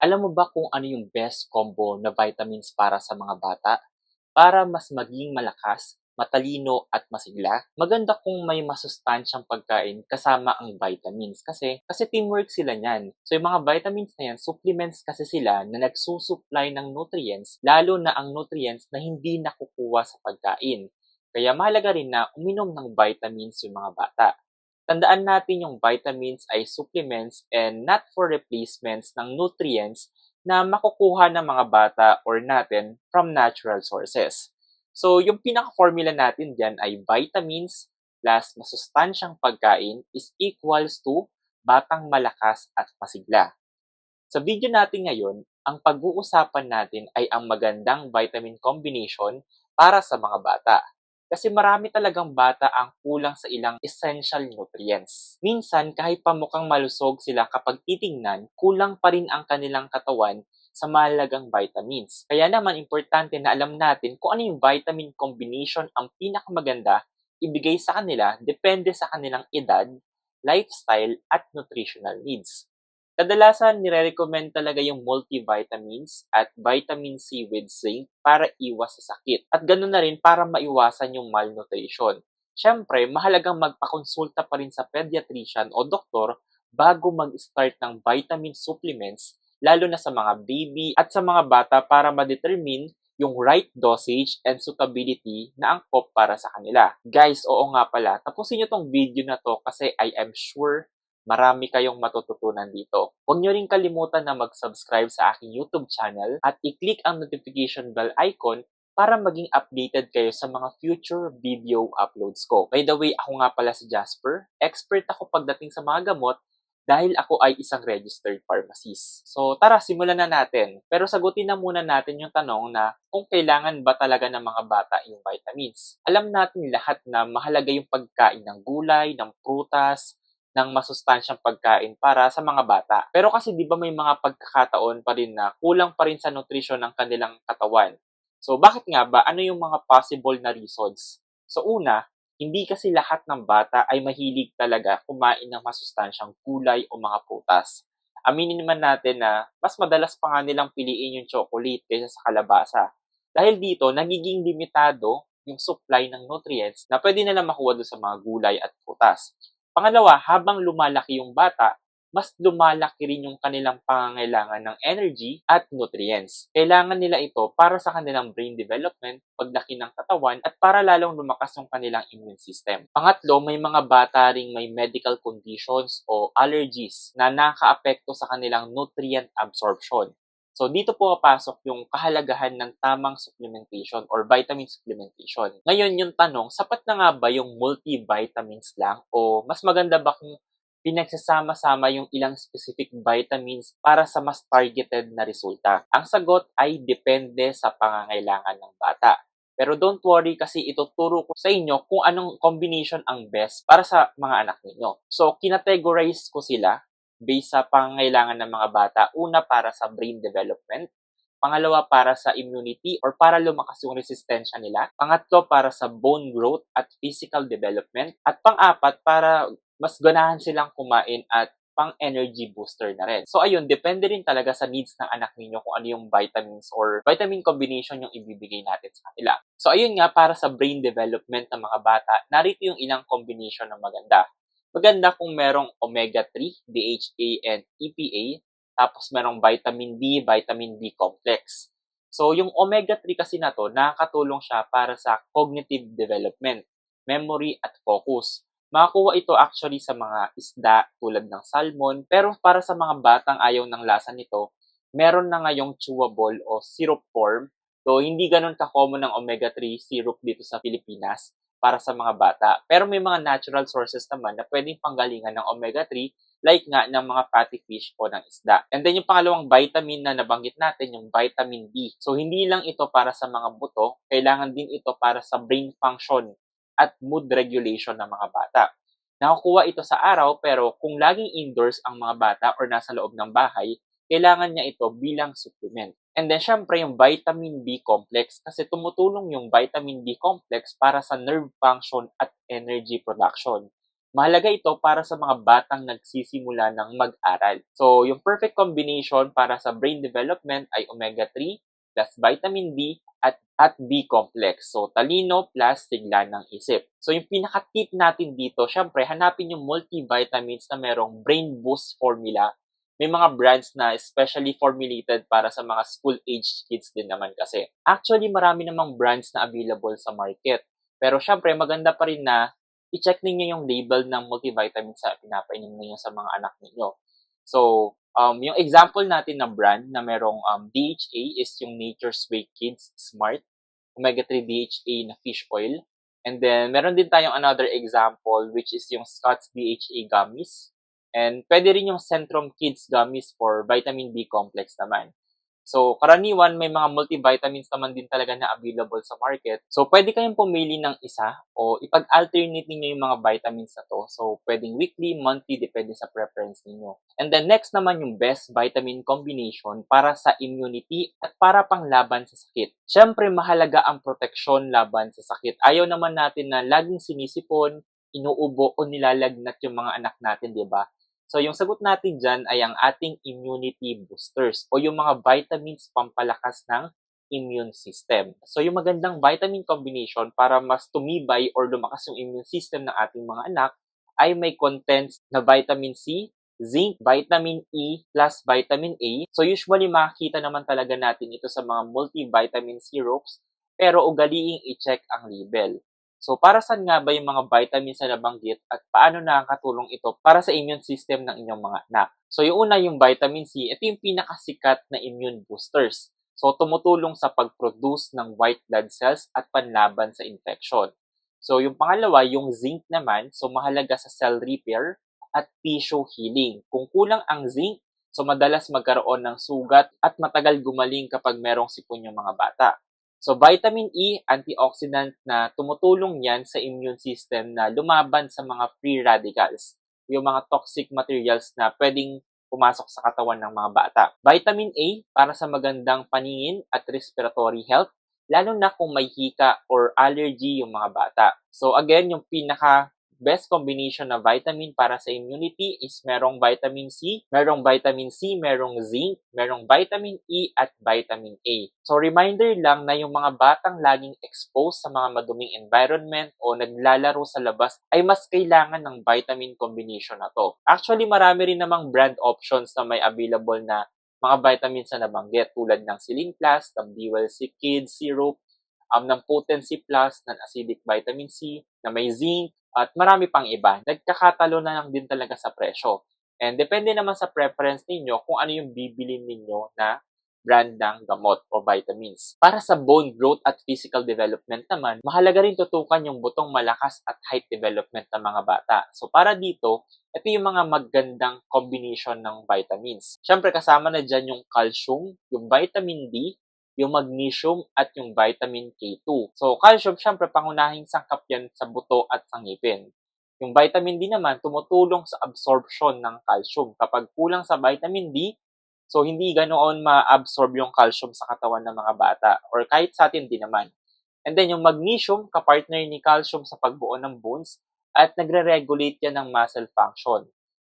Alam mo ba kung ano yung best combo na vitamins para sa mga bata? Para mas maging malakas, matalino at masigla, maganda kung may masustansyang pagkain kasama ang vitamins kasi kasi teamwork sila niyan. So yung mga vitamins na yan, supplements kasi sila na nagsusupply ng nutrients, lalo na ang nutrients na hindi nakukuha sa pagkain. Kaya mahalaga rin na uminom ng vitamins yung mga bata. Tandaan natin yung vitamins ay supplements and not for replacements ng nutrients na makukuha ng mga bata or natin from natural sources. So, yung pinaka-formula natin dyan ay vitamins plus masustansyang pagkain is equals to batang malakas at masigla. Sa video natin ngayon, ang pag-uusapan natin ay ang magandang vitamin combination para sa mga bata. Kasi marami talagang bata ang kulang sa ilang essential nutrients. Minsan, kahit pa mukhang malusog sila kapag titingnan, kulang pa rin ang kanilang katawan sa mahalagang vitamins. Kaya naman, importante na alam natin kung ano yung vitamin combination ang pinakamaganda ibigay sa kanila depende sa kanilang edad, lifestyle, at nutritional needs. Kadalasan, nire-recommend talaga yung multivitamins at vitamin C with zinc para iwas sa sakit. At ganoon na rin para maiwasan yung malnutrition. Siyempre, mahalagang magpakonsulta pa rin sa pediatrician o doktor bago mag-start ng vitamin supplements, lalo na sa mga baby at sa mga bata para ma-determine yung right dosage and suitability na angkop para sa kanila. Guys, oo nga pala, tapusin nyo tong video na to kasi I am sure marami kayong matututunan dito. Huwag nyo rin kalimutan na mag-subscribe sa aking YouTube channel at i-click ang notification bell icon para maging updated kayo sa mga future video uploads ko. By the way, ako nga pala si Jasper. Expert ako pagdating sa mga gamot dahil ako ay isang registered pharmacist. So tara, simulan na natin. Pero sagutin na muna natin yung tanong na kung kailangan ba talaga ng mga bata yung vitamins. Alam natin lahat na mahalaga yung pagkain ng gulay, ng prutas, ng masustansyang pagkain para sa mga bata. Pero kasi 'di ba may mga pagkakataon pa rin na kulang pa rin sa nutrisyon ng kanilang katawan. So bakit nga ba? Ano yung mga possible na reasons? So una, hindi kasi lahat ng bata ay mahilig talaga kumain ng masustansyang gulay o mga prutas. Aminin naman natin na mas madalas pa nga nilang piliin yung chocolate kaysa sa kalabasa. Dahil dito, nagiging limitado yung supply ng nutrients na pwede nila makuha doon sa mga gulay at prutas. Pangalawa, habang lumalaki yung bata, mas lumalaki rin yung kanilang pangangailangan ng energy at nutrients. Kailangan nila ito para sa kanilang brain development, paglaki ng katawan, at para lalong lumakas yung kanilang immune system. Pangatlo, may mga bata ring may medical conditions o allergies na nakaapekto sa kanilang nutrient absorption. So, dito po papasok yung kahalagahan ng tamang supplementation or vitamin supplementation. Ngayon, yung tanong, sapat na nga ba yung multivitamins lang o mas maganda ba kung pinagsasama-sama yung ilang specific vitamins para sa mas targeted na resulta? Ang sagot ay depende sa pangangailangan ng bata. Pero don't worry kasi ituturo ko sa inyo kung anong combination ang best para sa mga anak ninyo. So, kinategorize ko sila based sa pangangailangan ng mga bata. Una, para sa brain development. Pangalawa, para sa immunity or para lumakas yung resistensya nila. Pangatlo, para sa bone growth at physical development. At pang-apat, para mas ganahan silang kumain at pang energy booster na rin. So ayun, depende rin talaga sa needs ng anak ninyo kung ano yung vitamins or vitamin combination yung ibibigay natin sa kanila. So ayun nga, para sa brain development ng mga bata, narito yung ilang combination na maganda. Maganda kung merong omega-3, DHA, and EPA, tapos merong vitamin B, vitamin B complex. So yung omega-3 kasi na to, nakakatulong siya para sa cognitive development, memory, at focus. Makakuha ito actually sa mga isda tulad ng salmon, pero para sa mga batang ayaw ng lasa nito, meron na ngayong chewable o syrup form. So, hindi ganun ka-common ng omega-3 syrup dito sa Pilipinas para sa mga bata. Pero may mga natural sources naman na pwedeng panggalingan ng omega-3 like nga ng mga fatty fish o ng isda. And then yung pangalawang vitamin na nabanggit natin, yung vitamin D. So, hindi lang ito para sa mga buto, kailangan din ito para sa brain function at mood regulation ng mga bata. Nakukuha ito sa araw pero kung laging indoors ang mga bata or nasa loob ng bahay, kailangan niya ito bilang supplement. And then syempre yung vitamin B complex kasi tumutulong yung vitamin B complex para sa nerve function at energy production. Mahalaga ito para sa mga batang nagsisimula ng mag-aral. So, yung perfect combination para sa brain development ay omega-3 plus vitamin D at, at B complex. So, talino plus sigla ng isip. So, yung pinaka-tip natin dito, syempre, hanapin yung multivitamins na merong brain boost formula. May mga brands na especially formulated para sa mga school-age kids din naman kasi. Actually, marami namang brands na available sa market. Pero syempre, maganda pa rin na i-check ninyo yung label ng multivitamin sa pinapainom ninyo sa mga anak ninyo. So, um, yung example natin na brand na merong um, DHA is yung Nature's Way Kids Smart, omega-3 DHA na fish oil. And then, meron din tayong another example which is yung Scott's DHA gummies. And pwede rin yung Centrum Kids gummies for vitamin B complex naman. So, karaniwan may mga multivitamins naman din talaga na available sa market. So, pwede kayong pumili ng isa o ipag-alternate ninyo yung mga vitamins na to. So, pwedeng weekly, monthly, depende sa preference ninyo. And then next naman yung best vitamin combination para sa immunity at para pang laban sa sakit. Siyempre, mahalaga ang proteksyon laban sa sakit. Ayaw naman natin na laging sinisipon, inuubo o nilalagnat yung mga anak natin, di ba? So, yung sagot natin dyan ay ang ating immunity boosters o yung mga vitamins pampalakas ng immune system. So, yung magandang vitamin combination para mas tumibay or lumakas yung immune system ng ating mga anak ay may contents na vitamin C, zinc, vitamin E, plus vitamin A. So, usually makikita naman talaga natin ito sa mga multivitamin syrups pero ugaliing i-check ang label. So, para saan nga ba yung mga vitamins na nabanggit at paano nakakatulong ito para sa immune system ng inyong mga anak? So, yung una, yung vitamin C, ito yung pinakasikat na immune boosters. So, tumutulong sa pag-produce ng white blood cells at panlaban sa infection. So, yung pangalawa, yung zinc naman, so mahalaga sa cell repair at tissue healing. Kung kulang ang zinc, so madalas magkaroon ng sugat at matagal gumaling kapag merong sipon yung mga bata. So, vitamin E, antioxidant na tumutulong yan sa immune system na lumaban sa mga free radicals, yung mga toxic materials na pwedeng pumasok sa katawan ng mga bata. Vitamin A para sa magandang paningin at respiratory health, lalo na kung may hika or allergy yung mga bata. So again, yung pinaka best combination na vitamin para sa immunity is merong vitamin C, merong vitamin C, merong zinc, merong vitamin E at vitamin A. So reminder lang na yung mga batang laging exposed sa mga maduming environment o naglalaro sa labas ay mas kailangan ng vitamin combination na to. Actually, marami rin namang brand options na may available na mga vitamins na nabanggit tulad ng Silin Plus, ng B12C Kids Syrup, um, ng Potency Plus, ng acidic vitamin C, na may zinc, at marami pang iba. Nagkakatalo na lang din talaga sa presyo. And depende naman sa preference ninyo kung ano yung bibili ninyo na brand ng gamot o vitamins. Para sa bone growth at physical development naman, mahalaga rin tutukan yung butong malakas at height development ng mga bata. So para dito, ito yung mga magandang combination ng vitamins. Siyempre kasama na dyan yung calcium, yung vitamin D, yung magnesium at yung vitamin K2. So, calcium, syempre, pangunahing sangkap yan sa buto at sa ngipin. Yung vitamin D naman, tumutulong sa absorption ng calcium. Kapag kulang sa vitamin D, so hindi ganoon ma-absorb yung calcium sa katawan ng mga bata or kahit sa atin din naman. And then yung magnesium, kapartner ni calcium sa pagbuo ng bones at nagre-regulate yan ng muscle function.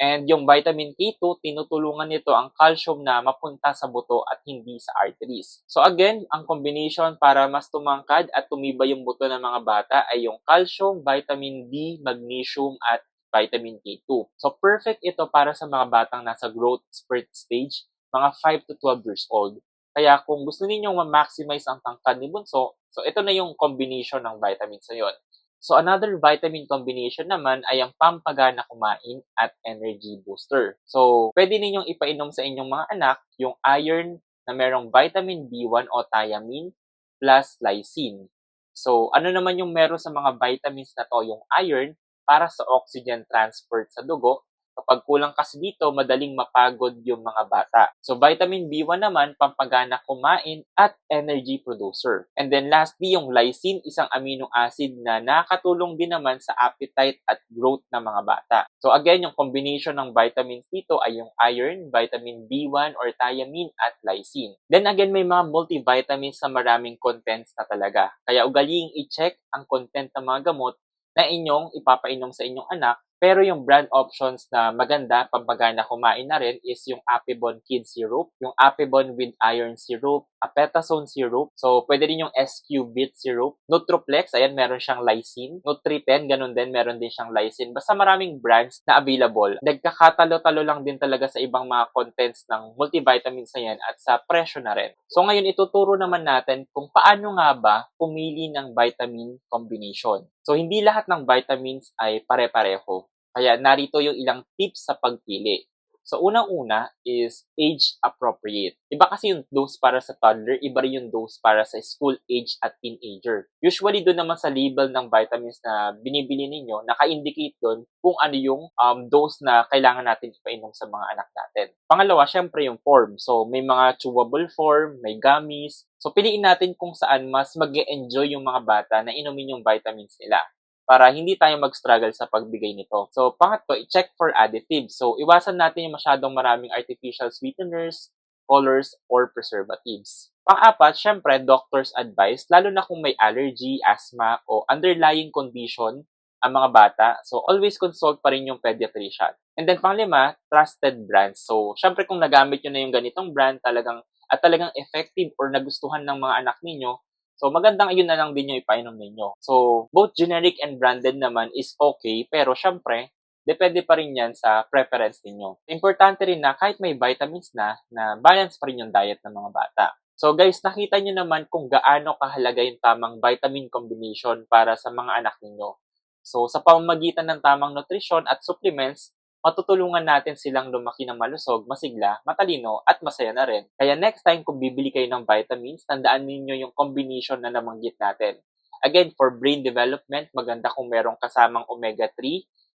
And yung vitamin K2, tinutulungan nito ang calcium na mapunta sa buto at hindi sa arteries. So again, ang combination para mas tumangkad at tumibay yung buto ng mga bata ay yung calcium, vitamin D, magnesium at vitamin K2. So perfect ito para sa mga batang nasa growth spurt stage, mga 5 to 12 years old. Kaya kung gusto ninyong ma-maximize ang tangkad ni Bunso, so ito na yung combination ng vitamins na yun. So another vitamin combination naman ay ang pampagana kumain at energy booster. So pwede ninyong ipainom sa inyong mga anak yung iron na merong vitamin B1 o thiamine plus lysine. So ano naman yung meron sa mga vitamins na to yung iron para sa oxygen transport sa dugo Kapag kulang kasi dito, madaling mapagod yung mga bata. So, vitamin B1 naman, pampagana kumain at energy producer. And then lastly, yung lysine, isang amino acid na nakatulong din naman sa appetite at growth ng mga bata. So, again, yung combination ng vitamins dito ay yung iron, vitamin B1 or thiamine at lysine. Then again, may mga multivitamins na maraming contents na talaga. Kaya ugaling i-check ang content ng mga gamot na inyong ipapainom sa inyong anak Pero yung brand options na maganda pag magana kumain na rin is yung Apibon Kid Syrup, yung Apibon with Iron Syrup, Apetazone Syrup. So, pwede rin yung SQ Beet Syrup. Nutroplex, ayan, meron siyang lysine. Nutri-10, ganun din, meron din siyang lysine. Basta maraming brands na available. Nagkakatalo-talo lang din talaga sa ibang mga contents ng multivitamins na yan at sa presyo na rin. So, ngayon, ituturo naman natin kung paano nga ba pumili ng vitamin combination. So, hindi lahat ng vitamins ay pare-pareho. Kaya narito yung ilang tips sa pagpili. So, unang-una is age appropriate. Iba kasi yung dose para sa toddler, iba rin yung dose para sa school age at teenager. Usually, doon naman sa label ng vitamins na binibili ninyo, naka-indicate doon kung ano yung um, dose na kailangan natin ipainom sa mga anak natin. Pangalawa, syempre yung form. So, may mga chewable form, may gummies. So, piliin natin kung saan mas mag enjoy yung mga bata na inumin yung vitamins nila para hindi tayo mag-struggle sa pagbigay nito. So, pangatlo, i-check for additives. So, iwasan natin yung masyadong maraming artificial sweeteners, colors, or preservatives. Pang-apat, syempre, doctor's advice, lalo na kung may allergy, asthma, o underlying condition ang mga bata. So, always consult pa rin yung pediatrician. And then, panglima, trusted brands. So, syempre, kung nagamit nyo na yung ganitong brand, talagang at talagang effective or nagustuhan ng mga anak ninyo, So, magandang ayun na lang din yung ipainom ninyo. So, both generic and branded naman is okay, pero syempre, depende pa rin yan sa preference ninyo. Importante rin na kahit may vitamins na, na balance pa rin yung diet ng mga bata. So guys, nakita nyo naman kung gaano kahalaga yung tamang vitamin combination para sa mga anak ninyo. So sa pamamagitan ng tamang nutrisyon at supplements, matutulungan natin silang lumaki ng malusog, masigla, matalino, at masaya na rin. Kaya next time kung bibili kayo ng vitamins, tandaan ninyo yung combination na namanggit natin. Again, for brain development, maganda kung merong kasamang omega-3,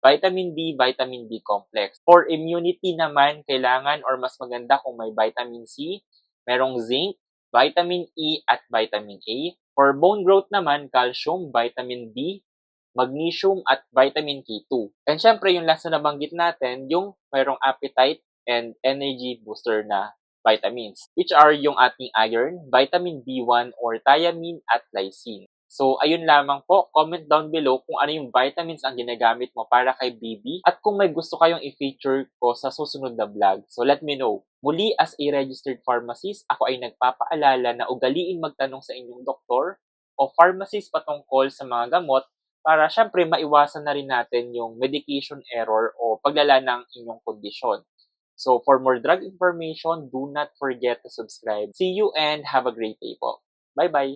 vitamin D, vitamin D complex. For immunity naman, kailangan or mas maganda kung may vitamin C, merong zinc, vitamin E, at vitamin A. For bone growth naman, calcium, vitamin D, magnesium at vitamin K2. And syempre, yung last na nabanggit natin, yung mayroong appetite and energy booster na vitamins, which are yung ating iron, vitamin B1 or thiamine at lysine. So, ayun lamang po. Comment down below kung ano yung vitamins ang ginagamit mo para kay baby at kung may gusto kayong i-feature ko sa susunod na vlog. So, let me know. Muli, as a registered pharmacist, ako ay nagpapaalala na ugaliin magtanong sa inyong doktor o pharmacist patungkol sa mga gamot para syempre maiwasan na rin natin yung medication error o paglala ng inyong kondisyon. So, for more drug information, do not forget to subscribe. See you and have a great day po. Bye-bye!